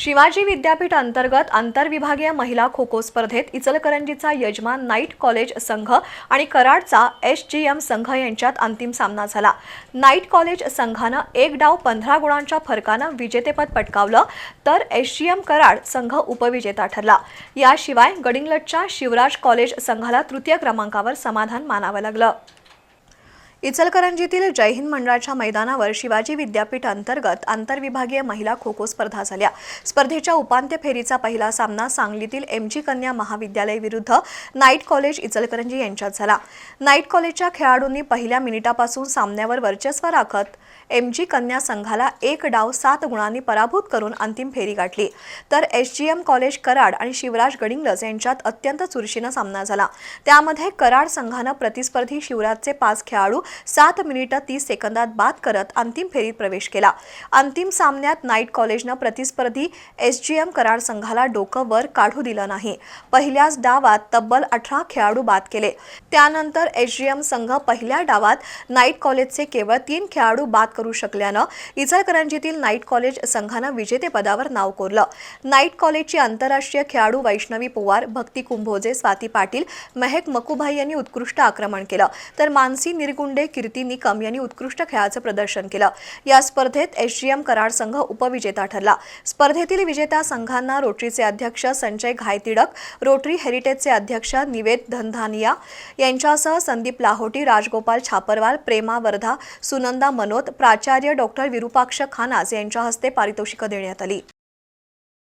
शिवाजी विद्यापीठ अंतर्गत आंतरविभागीय महिला खो खो स्पर्धेत इचलकरंजीचा यजमान नाईट कॉलेज संघ आणि कराडचा एस जी एम संघ यांच्यात अंतिम सामना झाला. नाईट कॉलेज संघानं एक डाव पंधरा गुणांच्या फरकानं विजेतेपद पटकावलं तर एस जी एम कराड संघ उपविजेता ठरला. याशिवाय गडिंगलटच्या शिवराज कॉलेज संघाला तृतीय क्रमांकावर समाधान मानावं लागलं. इचलकरंजीतील जय हिंद मंडळाच्या मैदानावर शिवाजी विद्यापीठ अंतर्गत आंतरविभागीय महिला खो खो स्पर्धा झाल्या. स्पर्धेच्या उपांत्य फेरीचा पहिला सामना सांगलीतील एम जी कन्या महाविद्यालय विरुद्ध नाईट कॉलेज इचलकरंजी यांच्यात झाला. नाईट कॉलेजच्या खेळाडूंनी पहिल्या मिनिटापासून सामन्यावर वर्चस्व राखत एम जी कन्या संघाला एक डाव सात गुणांनी पराभूत करून अंतिम फेरी गाठली. तर S G M college Karad आणि शिवराज गडिंगलज यांच्यात अत्यंत चुरशीनं सामना झाला. त्यामध्ये कराड संघानं प्रतिस्पर्धी शिवराजचे पाच खेळाडू सात मिनिटं तीस सेकंदात बाद करत अंतिम फेरीत प्रवेश केला. अंतिम सामन्यात नाईट कॉलेजनं प्रतिस्पर्धी एसजीएम करार कराड संघाला डोकं वर काढू दिलं नाही. पहिल्याच डावात तब्बल अठरा खेळाडू बाद केले. त्यानंतर एसजीएम संघ पहिल्या डावात नाईट कॉलेजचे केवळ तीन खेळाडू बाद करू शकल्यानं इचलकरंजीतील नाईट कॉलेज संघानं विजेतेपदावर नाव कोरलं. नाईट कॉलेजची आंतरराष्ट्रीय खेळाडू वैष्णवी पोवार भक्ती कुंभोजे स्वाती पाटील महेक मकुभाई यांनी उत्कृष्ट आक्रमण केलं. तर मानसी निरगुंडे कीर्ती निकम यांनी उत्कृष्ट खेळाचं प्रदर्शन केलं. या स्पर्धेत एसजीएम कराड संघ उपविजेता ठरला. स्पर्धेतील विजेत्या संघांना रोटरीचे अध्यक्ष संजय घायतिडक रोटरी हेरिटेजचे अध्यक्ष निवेद धनधानिया यांच्यासह संदीप लाहोटी राजगोपाल छापरवाल प्रेमा वर्धा सुनंदा मनोत प्राचार्य डॉक्टर विरुपाक्ष खानास यांच्या हस्ते पारितोषिकं देण्यात आली.